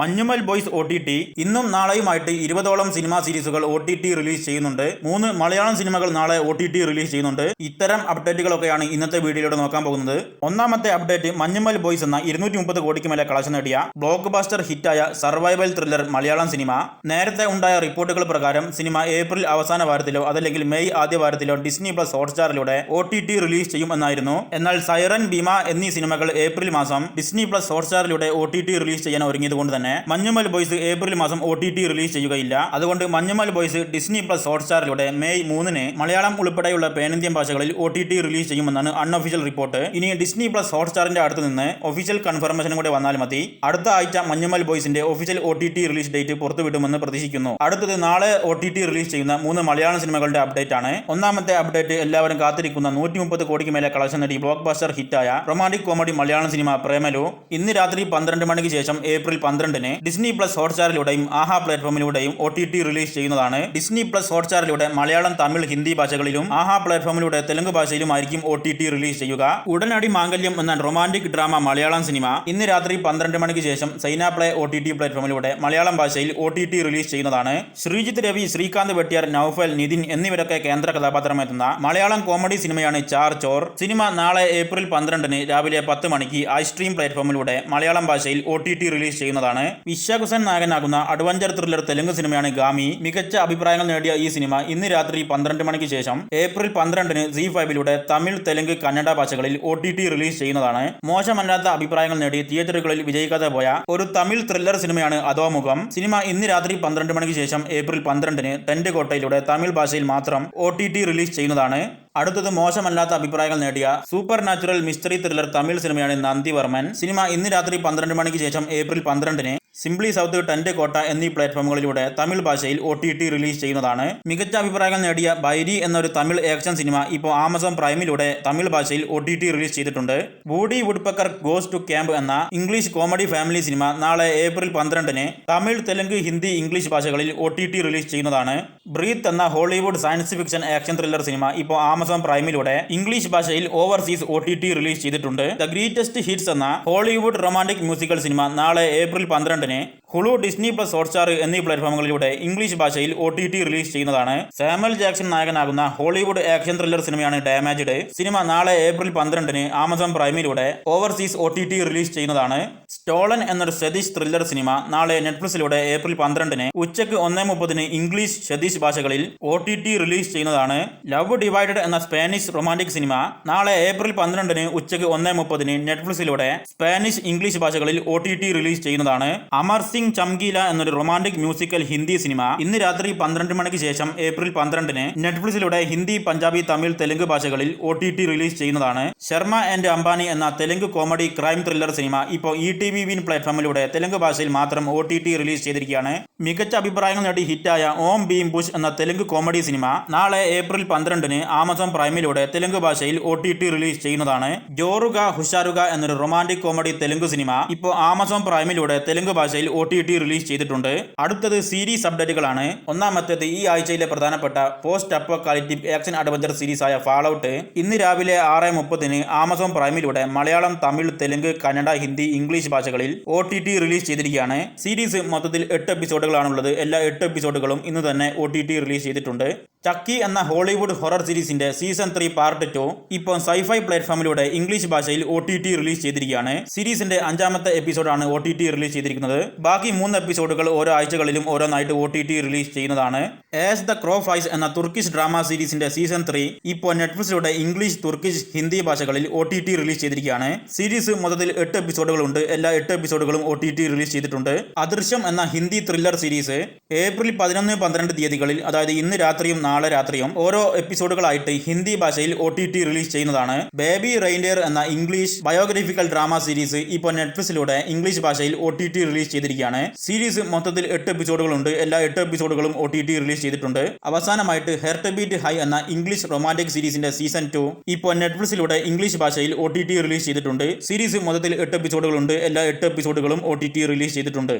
Manjummel boys O T T ഇന്നും നാളെയുമായിട്ട് ഇരുപതോളം സിനിമാ സീരീസുകൾ ഒ ടി ടി റിലീസ് ചെയ്യുന്നുണ്ട്. മൂന്ന് മലയാളം സിനിമകൾ നാളെ ഒ ടി ടി റിലീസ് ചെയ്യുന്നുണ്ട്. ഇത്തരം അപ്ഡേറ്റുകളൊക്കെയാണ് ഇന്നത്തെ വീഡിയോയിലൂടെ നോക്കാൻ പോകുന്നത്. ഒന്നാമത്തെ അപ്ഡേറ്റ് മഞ്ഞുമൽ ബോയ്സ് എന്ന ഇരുന്നൂറ്റി മുപ്പത് കോടിക്ക് മേലെ കളക്ഷൻ നേടിയ ബ്ലോക്ക് ബാസ്റ്റർ ഹിറ്റായ സർവൈവൽ ത്രില്ലർ മലയാളം സിനിമ. നേരത്തെ ഉണ്ടായ റിപ്പോർട്ടുകൾ പ്രകാരം സിനിമ ഏപ്രിൽ അവസാന വാരത്തിലോ അതല്ലെങ്കിൽ മെയ് ആദ്യ വാരത്തിലോ ഡിസ്നി പ്ലസ് ഹോട്ട്സ്റ്റാറിലൂടെ ഒ ടി ടി റിലീസ് ചെയ്യും എന്നായിരുന്നു. എന്നാൽ സൈറൻ ഭീമ എന്നീ സിനിമകൾ ഏപ്രിൽ മാസം ഡിസ്നി പ്ലസ് ഹോട്ട്സ്റ്റാറിലൂടെ ഒ ടി ടി റിലീസ് ചെയ്യാൻ ഒരുങ്ങിയത് കൊണ്ട് തന്നെ മഞ്ഞുമൽ ബോയ്സ് ഏപ്രിൽ മാസം ഒ ടി ടി റിലീസ് ചെയ്യുകയില്ല. അതുകൊണ്ട് മഞ്ഞുമൽ ബോയ്സ് ഡിസ്നി പ്ലസ് ഹോട്ട്സ്റ്റാറിലൂടെ മെയ് മൂന്നിന് മലയാളം ഉൾപ്പെടെയുള്ള പേനന്ത്യൻ ഭാഷകളിൽ ഒ ടി ടി റിലീസ് ചെയ്യുമെന്നാണ് അൺഒഫീഷ്യൽ റിപ്പോർട്ട്. ഇനി ഡിസ്നി പ്ലസ് ഹോട്ട്സ്റ്റാറിന്റെ അടുത്ത് നിന്ന് ഒഫീഷ്യൽ കൺഫർമേഷനും കൂടെ വന്നാൽ മതി. അടുത്ത ആഴ്ച Manjummel ബോയ്സിന്റെ official O T T release date പുറത്തുവിടുമെന്ന് പ്രതീക്ഷിക്കുന്നു. അടുത്തത് നാളെ ഒ ടി ടി റിലീസ് ചെയ്യുന്ന മൂന്ന് മലയാളം സിനിമകളുടെ അപ്ഡേറ്റ് ആണ്. ഒന്നാമത്തെ അപ്ഡേറ്റ് എല്ലാവരും കാത്തിരിക്കുന്ന നൂറ്റി മുപ്പത് കോടിക്ക് മേലെ കളക്ഷൻ നേടി ബ്ലോക്ക് ബസ്റ്റർ ഹിറ്റായ റൊമാന്റിക് കോമഡി മലയാളം സിനിമ പ്രേമലു. ഇന്ന് രാത്രി പന്ത്രണ്ട് മണിക്ക് ശേഷം ഏപ്രിൽ പന്ത്രണ്ടിന് ഡിസ്നി പ്ലസ് ഹോട്ട്സ്റ്റാറിലൂടെയും ആഹാ പ്ലാറ്റ്ഫോമിലൂടെയും ഒ ടി ടി റിലീസ് ചെയ്യുന്നതാണ്. ഡിസ്നി പ്ലസ് ഹോട്ട്സ്റ്റാറിലൂടെ മലയാളം തമിഴ് ഹിന്ദി ഭാഷകളിലും ആഹാ പ്ലാറ്റ്ഫോമിലൂടെ തെലുങ്ക് ഭാഷയിലുമായിരിക്കും ഒ ടി ടി റിലീസ് ചെയ്യുക. ഉടനടി മാംഗല്യം എന്ന റൊമാന്റിക് ഡ്രാമ മലയാളം സിനിമ ഇന്ന് രാത്രി പന്ത്രണ്ട് മണിക്ക് ശേഷം Saina play O T T പ്ലാറ്റ്ഫോമിലൂടെ Malayalam ഭാഷയിൽ ഒ ടി ടി റിലീസ് ചെയ്യുന്നതാണ്. ശ്രീജിത്ത് രവി ശ്രീകാന്ത് വെട്ടിയാർ നൌഫൽ നിതിൻ എന്നിവരൊക്കെ കേന്ദ്ര കഥാപാത്രമെത്തുന്ന മലയാളം കോമഡി സിനിമയാണ് ചാർ ചോർ. സിനിമ നാളെ ഏപ്രിൽ പന്ത്രണ്ടിന് രാവിലെ പത്ത് മണിക്ക് ഐ സ്ട്രീം പ്ലാറ്റ്ഫോമിലൂടെ മലയാളം ഭാഷയിൽ ഒ റിലീസ് ചെയ്യുന്നതാണ്. വിശ്വകുസൻ നായകനാകുന്ന അഡ്വഞ്ചർ ത്രില്ലർ തെലുങ്ക് സിനിമയാണ് ഗാമി. മികച്ച അഭിപ്രായങ്ങൾ നേടിയ ഈ സിനിമ ഇന്ന് രാത്രി പന്ത്രണ്ട് മണിക്ക് ശേഷം ഏപ്രിൽ പന്ത്രണ്ടിന് സി ഫൈവിലൂടെ തമിഴ് തെലുങ്ക് കന്നഡ ഭാഷകളിൽ ഒ ടി ടി റിലീസ് ചെയ്യുന്നതാണ്. മോശമല്ലാത്ത അഭിപ്രായങ്ങൾ നേടി തിയേറ്ററുകളിൽ വിജയിക്കാതെ പോയ ഒരു തമിഴ് ത്രില്ലർ സിനിമയാണ് അധോമുഖം സിനിമ ഇന്ന് രാത്രി പന്ത്രണ്ട് മണിക്ക് ശേഷം ഏപ്രിൽ പന്ത്രണ്ടിന് തെന്റ് കോട്ടയിലൂടെ തമിഴ് ഭാഷയിൽ മാത്രം ഒ റിലീസ് ചെയ്യുന്നതാണ്. അടുത്തത് മോശമല്ലാത്ത അഭിപ്രായങ്ങൾ നേടിയ super natural mystery thriller Tamil സിനിമയാണ് നന്ദിവർമ്മൻ. സിനിമ ഇന്ന് രാത്രി പന്ത്രണ്ട് മണിക്ക് ശേഷം ഏപ്രിൽ പന്ത്രണ്ടിന് സിംപ്ലി സൗത്ത് ടെന്റ് കോട്ട എന്നീ പ്ലാറ്റ്ഫോമുകളിലൂടെ തമിഴ് ഭാഷയിൽ ഒ ടി ടി റിലീസ് ചെയ്യുന്നതാണ്. മികച്ച അഭിപ്രായങ്ങൾ നേടിയ ബൈരി എന്നൊരു തമിഴ് ആക്ഷൻ സിനിമ ഇപ്പോൾ ആമസോൺ പ്രൈമിലൂടെ തമിഴ് ഭാഷയിൽ ഒ ടി ടി റിലീസ് ചെയ്തിട്ടുണ്ട്. Woody Woodpecker goes to camp എന്ന ഇംഗ്ലീഷ് കോമഡി ഫാമിലി സിനിമ നാളെ ഏപ്രിൽ പന്ത്രണ്ടിന് തമിഴ് തെലുങ്ക് ഹിന്ദി ഇംഗ്ലീഷ് ഭാഷകളിൽ ഒ ടി ടി റിലീസ് ചെയ്യുന്നതാണ്. ബ്രീത്ത് എന്ന Hollywood science fiction action thriller cinema ഇപ്പോൾ ആമസോൺ പ്രൈമിലൂടെ ഇംഗ്ലീഷ് ഭാഷയിൽ overseas O T T release ചെയ്തിട്ടുണ്ട്. ദ ഗ്രേറ്റസ്റ്റ് ഹിറ്റ്സ് എന്ന ഹോളിവുഡ് റൊമാന്റിക് മ്യൂസിക്കൽ സിനിമ നാളെ ഏപ്രിൽ പന്ത്രണ്ടിന് ഹുളു ഡിസ്നി പ്ലസ് ഹോട്ട്സ്റ്റാർ എന്നീ പ്ലാറ്റ്ഫോമുകളിലൂടെ ഇംഗ്ലീഷ് ഭാഷയിൽ ഒ ടി ടി റിലീസ് ചെയ്യുന്നതാണ്. സാമുവൽ ജാക്സൺ നായകനാകുന്ന ഹോളിവുഡ് ആക്ഷൻ ത്രില്ലർ സിനിമയാണ് ഡാമേജ്ഡ്. സിനിമ നാളെ ഏപ്രിൽ പന്ത്രണ്ടിന് Amazon പ്രൈമിലൂടെ overseas O T T release ചെയ്യുന്നതാണ്. സ്റ്റോളൻ എന്നൊരു സതീഷ് ത്രില്ലർ സിനിമ നാളെ നെറ്റ്ഫ്ലിക്സിലൂടെ ഏപ്രിൽ പന്ത്രണ്ടിന് ഉച്ചയ്ക്ക് ഒന്നേ മുപ്പതിന് ഇംഗ്ലീഷ് സതീഷ് ഭാഷകളിൽ ഒ ടി ടി റിലീസ് ചെയ്യുന്നതാണ് ലവ് ഡിവൈഡഡ് എന്ന സ്പാനിഷ് റൊമാന്റിക് സിനിമ നാളെ ഏപ്രിൽ പന്ത്രണ്ടിന് ഉച്ചയ്ക്ക് ഒന്നേ മുപ്പതിന് നെറ്റ്ഫ്ലിക്സിലൂടെ സ്പാനിഷ് ഇംഗ്ലീഷ് ഭാഷകളിൽ ഒ ടി ടി റിലീസ് ചെയ്യുന്നതാണ് അമർ സിംഗ് ചംഗീല എന്നൊരു റൊമാന്റിക് മ്യൂസിക്കൽ ഹിന്ദി സിനിമ ഇന്ന് രാത്രി പന്ത്രണ്ട് മണിക്ക് ശേഷം ഏപ്രിൽ പന്ത്രണ്ടിന് നെറ്റ്ഫ്ലിക്സിലൂടെ ഹിന്ദി പഞ്ചാബി തമിഴ് തെലുങ്ക് ഭാഷകളിൽ ഒ ടി ടി റിലീസ് ചെയ്യുന്നതാണ് ശർമ്മ ആൻഡ് അംബാനി എന്ന Telugu comedy crime thriller cinema ഇപ്പോൾ ഇ ടി വി വിൻ പ്ലാറ്റ്ഫോമിലൂടെ തെലുങ്ക് ഭാഷയിൽ മാത്രം ഒ ടി ടി റിലീസ് ചെയ്തിരിക്കുകയാണ്. മികച്ച അഭിപ്രായങ്ങൾ നേടി ഹിറ്റായ ഓം ഭീം ബുഷ് എന്ന തെലുങ്ക് കോമഡി സിനിമ നാളെ ഏപ്രിൽ പന്ത്രണ്ടിന് ആമസോൺ പ്രൈമിലൂടെ തെലുങ്ക് ഭാഷയിൽ ഒ ടി ടി റിലീസ് ചെയ്യുന്നതാണ്. ജോറുക ഹുഷാറുക എന്നൊരു റൊമാന്റിക് കോമഡി തെലുങ്ക് സിനിമ ഇപ്പോൾ ആമസോൺ പ്രൈമിലൂടെ തെലുങ്ക് ഭാഷയിൽ ഒ ടി ടി റിലീസ് ചെയ്തിട്ടുണ്ട്. അടുത്തത് സീരീസ് അപ്ഡേറ്റുകളാണ്. ഒന്നാമത്തേത് ഈ ആഴ്ചയിലെ പ്രധാനപ്പെട്ട post apocalyptic action adventure series ആയ ഫാളൌട്ട് ഇന്ന് രാവിലെ ആറ് മുപ്പതിന് ആമസോൺ പ്രൈമിലൂടെ മലയാളം തമിഴ് തെലുങ്ക് കന്നഡ ഹിന്ദി ഇംഗ്ലീഷ് ഭാഷകളിൽ ഒ ടി ടി റിലീസ് ചെയ്തിരിക്കുകയാണ്. സീരീസ് മൊത്തത്തിൽ എട്ട് എപ്പിസോഡുകളാണുള്ളത്. എല്ലാ എട്ട് എപ്പിസോഡുകളും ഇന്ന് തന്നെ ഒ ടി റിലീസ് ചെയ്തിട്ടുണ്ട്. ചക്കി എന്ന ഹോളിവുഡ് ഹൊറർ സീരീസിന്റെ സീസൺ ത്രീ പാർട്ട് ടു ഇപ്പോൾ സൈഫൈ പ്ലാറ്റ്ഫോമിലൂടെ ഇംഗ്ലീഷ് ഭാഷയിൽ ഒ ടി ടി റിലീസ് ചെയ്തിരിക്കുകയാണ്. സീരീസിന്റെ അഞ്ചാമത്തെ എപ്പിസോഡാണ് ഒ ടി ടി റിലീസ് ചെയ്തിരിക്കുന്നത്. ബാക്കി മൂന്ന് എപ്പിസോഡുകൾ ഓരോ ആഴ്ചകളിലും ഓരോന്നായിട്ട് ഒ ടി ടി റിലീസ് ചെയ്യുന്നതാണ്. ഏസ് ദ ക്രോ ഫൈസ് എന്ന തുർക്കിഷ് ഡ്രാമ സീരീസിന്റെ സീസൺ ത്രീ ഇപ്പോൾ നെറ്റ്ഫ്ലിക്സിലൂടെ ഇംഗ്ലീഷ് തുർക്കിഷ് ഹിന്ദി ഭാഷകളിൽ ഒ ടി ടി റിലീസ് ചെയ്തിരിക്കുകയാണ്. സീരീസ് മൊത്തത്തിൽ എട്ട് എപ്പിസോഡുകളുണ്ട്. എല്ലാ എട്ട് എപ്പിസോഡുകളും ഒ ടി ടി റിലീസ് ചെയ്തിട്ടുണ്ട്. അദൃശ്യം എന്ന ഹിന്ദി ത്രില്ലർ സീരീസ് ഏപ്രിൽ പതിനൊന്ന് പന്ത്രണ്ട് തീയതികളിൽ അതായത് ഇന്ന് രാത്രിയും നാളെ രാത്രിയും ഓരോ എപ്പിസോഡുകളായിട്ട് ഹിന്ദി ഭാഷയിൽ ഒ റിലീസ് ചെയ്യുന്നതാണ്. ബേബി റെയിൻഡിയർ എന്ന ഇംഗ്ലീഷ് ബയോഗ്രഫിക്കൽ ഡ്രാമ സീരീസ് ഇപ്പോൾ നെറ്റ്ഫ്ലിക്സിലൂടെ ഇംഗ്ലീഷ് ഭാഷയിൽ ഒ റിലീസ് ചെയ്തിരിക്കുകയാണ്. സീരീസ് മൊത്തത്തിൽ എട്ട് എപ്പിസോഡുകളുണ്ട്. എല്ലാ എട്ട് എപ്പിസോഡുകളും ഒ റിലീസ് ചെയ്തിട്ടുണ്ട്. അവസാനമായിട്ട് ഹെർട്ട് ബീറ്റ് ഹൈ എന്ന ഇംഗ്ലീഷ് റൊമാന്റിക് സീരീസിന്റെ സീസൺ ടു ഇപ്പോൾ നെറ്റ്ഫ്ലിക്സിലൂടെ ഇംഗ്ലീഷ് ഭാഷയിൽ ഒ റിലീസ് ചെയ്തിട്ടുണ്ട്. സീരീസ് മൊത്തത്തിൽ എട്ട് എപ്പിസോഡുകളുണ്ട്. എല്ലാ എട്ട് എപ്പിസോഡുകളും ഒ റിലീസ് ചെയ്തിട്ടുണ്ട്.